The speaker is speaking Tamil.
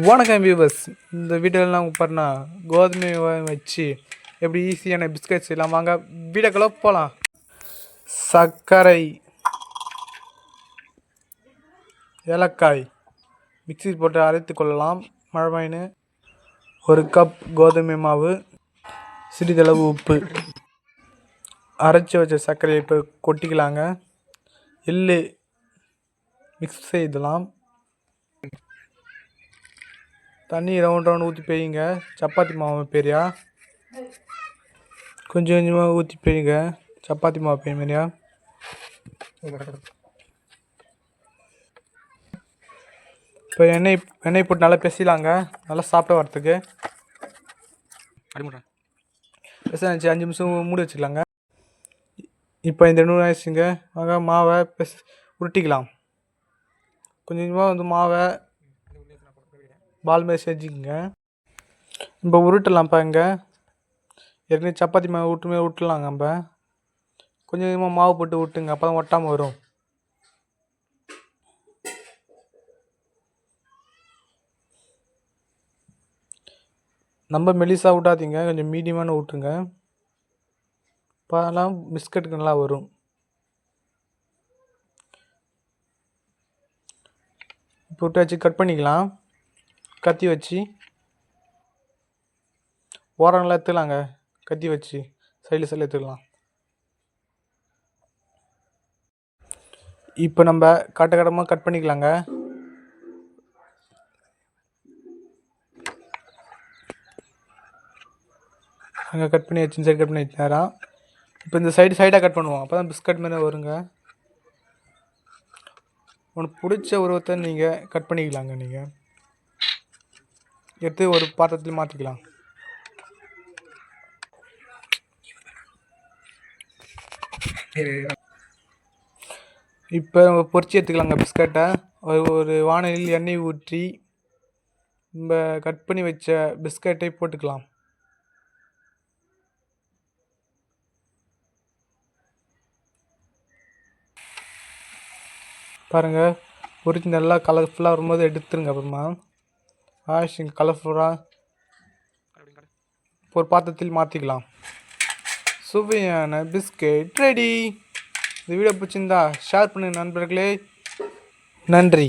வணக்கம் வியூவர்ஸ் இந்த வீடியோலாம் பாருன்னா கோதுமை வச்சு எப்படி ஈஸியான பிஸ்கட் செய்யலாம் வாங்க வீடியோக்குள்ள போகலாம் சர்க்கரை ஏலக்காய் மிக்ஸி போட்டு அரைத்து கொள்ளலாம். மழமைன்னு ஒரு கப் கோதுமை மாவு சிறிதளவு உப்பு. அரைச்சி வச்ச சர்க்கரையை இப்போ கொட்டிக்கலாங்க. எள்ளு மிக்ஸ் செய்தலாம் தண்ணி ரவுண்ட் ரவுண்ட் ஊற்றி பெய்யுங்க. சப்பாத்தி மாவு பெரியா? கொஞ்சம் கொஞ்சமாக ஊற்றி பெய்யுங்க. சப்பாத்தி மாவு பெய்ய மாதிரியா இப்போ எண்ணெய் எண்ணெய் போட்டு நல்லா பெசிலாங்க. நல்லா சாப்பிட வரத்துக்கு பெசாச்சு அஞ்சு நிமிஷம் மூடி வச்சுக்கலாங்க. இப்போ இந்த நூறு ஆயிடுச்சுங்க. வாங்க மாவை பெஸ் உருட்டிக்கலாம். கொஞ்சம் கொஞ்சமாக வந்து மாவை பால் மாதிரி செஞ்சுக்கோங்க. இப்போ உருட்டலாம்ப்பா இங்கே. ஏற்கனவே சப்பாத்தி மாவு விட்டுமே விட்டுலாங்க நம்ம. கொஞ்சம் கொஞ்சமாக மாவு போட்டு விட்டுங்க அப்போ தான் ஒட்டாமல் வரும். நம்ம மெலிசாக விட்டாதீங்க கொஞ்சம் மீடியமான விட்டுங்க அப்போலாம் பிஸ்கட்டுக்கு நல்லா வரும். இப்போ விட்டாச்சு கட் பண்ணிக்கலாம். கத்தி வச்சு ஓரங்களாக எடுத்துக்கலாங்க. கத்தி வச்சு சைடில் சைடில் எடுத்துக்கலாம். இப்போ நம்ம கட்ட கட் பண்ணிக்கலாங்க. அங்கே கட் பண்ணி வச்சு சைடு கட் பண்ணி வச்சு நேரம் இப்போ இந்த சைடு சைடாக கட் பண்ணுவோம். அப்போ தான் பிஸ்கட் மாதிரி வருங்க. உனக்கு பிடிச்ச உருவத்தை நீங்கள் கட் பண்ணிக்கலாங்க நீங்கள் எடுத்து ஒரு பாத்திரத்தில் மாற்றிக்கலாம் இப்போ நம்ம எடுத்துக்கலாங்க பிஸ்கட்டை. ஒரு ஒரு வானலில் எண்ணெய் ஊற்றி நம்ம கட் பண்ணி வச்ச பிஸ்கட்டை போட்டுக்கலாம். பாருங்கள் பொரிச்சு நல்லா கலர்ஃபுல்லாக வரும்போது எடுத்துருங்க அப்புறமா. ஆஷிங் கலர்ஃபுல்லாக ஒரு பாத்திரத்தில் மாற்றிக்கலாம் சுவையான பிஸ்கெட் ரெடி இந்த வீடியோ பிடிச்சிருந்தா ஷேர் பண்ணுங்கள் நண்பர்களே. நன்றி.